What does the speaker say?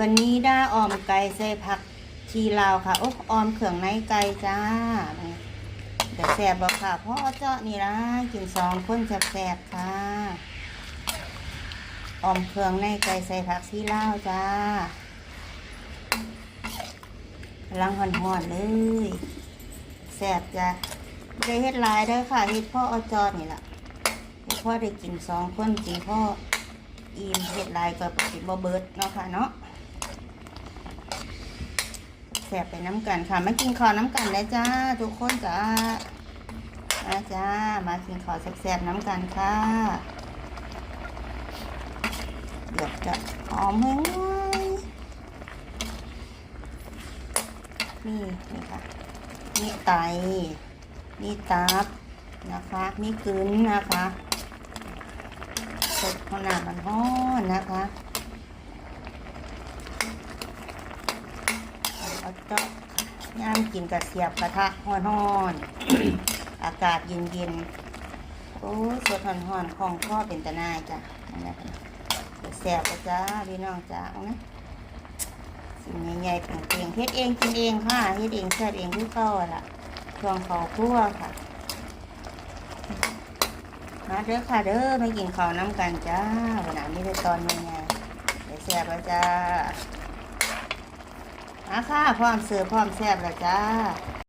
วันนี้ได้ออมไก่ใส่ผักชีลาวค่ะ โอ้ออมเครื่องในไก่จ้าเดี๋ยวแสบบอกค่ะพ่อเจาะนี่ละกินสองคนแสบๆค่ะ ออมเครื่องในไก่ใส่ผักชีลาวจ้ากำลังหอนๆเลยแสบจ้ะได้เฮ็ดลายเด้ค่ะเฮ็ดพ่ออจอนี่ละพ่อได้กินสองคนกินพ่ออิ่มเฮ็ดลายก็สิบ่เบิดเนาะค่ะเนาะ แสบไปน้ำกันค่ะมากินข้าวน้ำกันเลยจ้า ทุกคนจ้ามาจ้า มากินข้าวแซ่บๆน้ำกันค่ะเดี๋ยวจะหอมให้ง่ายนี่นี่ค่ะนี่ไตนี่ตับนะคะนี่กลืนนะคะสดขนาดมันห้อนนะคะ เอาเจาะย่ามกินกระเสียบกระทะห้อนๆอากาศเย็นๆโอ้สดห่อนๆของพ่อเป็นตะนายจ้ะนั่นแหละค่ะแสบๆปะจ้าพี่น้องจ้าเอานะสิ่งใหญ่ๆเป็นเองเฮ็ดเองกินเองค่ะเฮ็ดเองแซ่บเองที่เก่าอล่ะช่วงเขาครัวค่ะมาเด้อค่ะเด้อมากินข้าวน้ำกันจ้าวันนี้ได้ตอนยังไงเดี๋ยวแซ่บแล้วจ้า อาค่ะพร้อมเสิร์ฟพร้อมแซ่บแล้วจ้า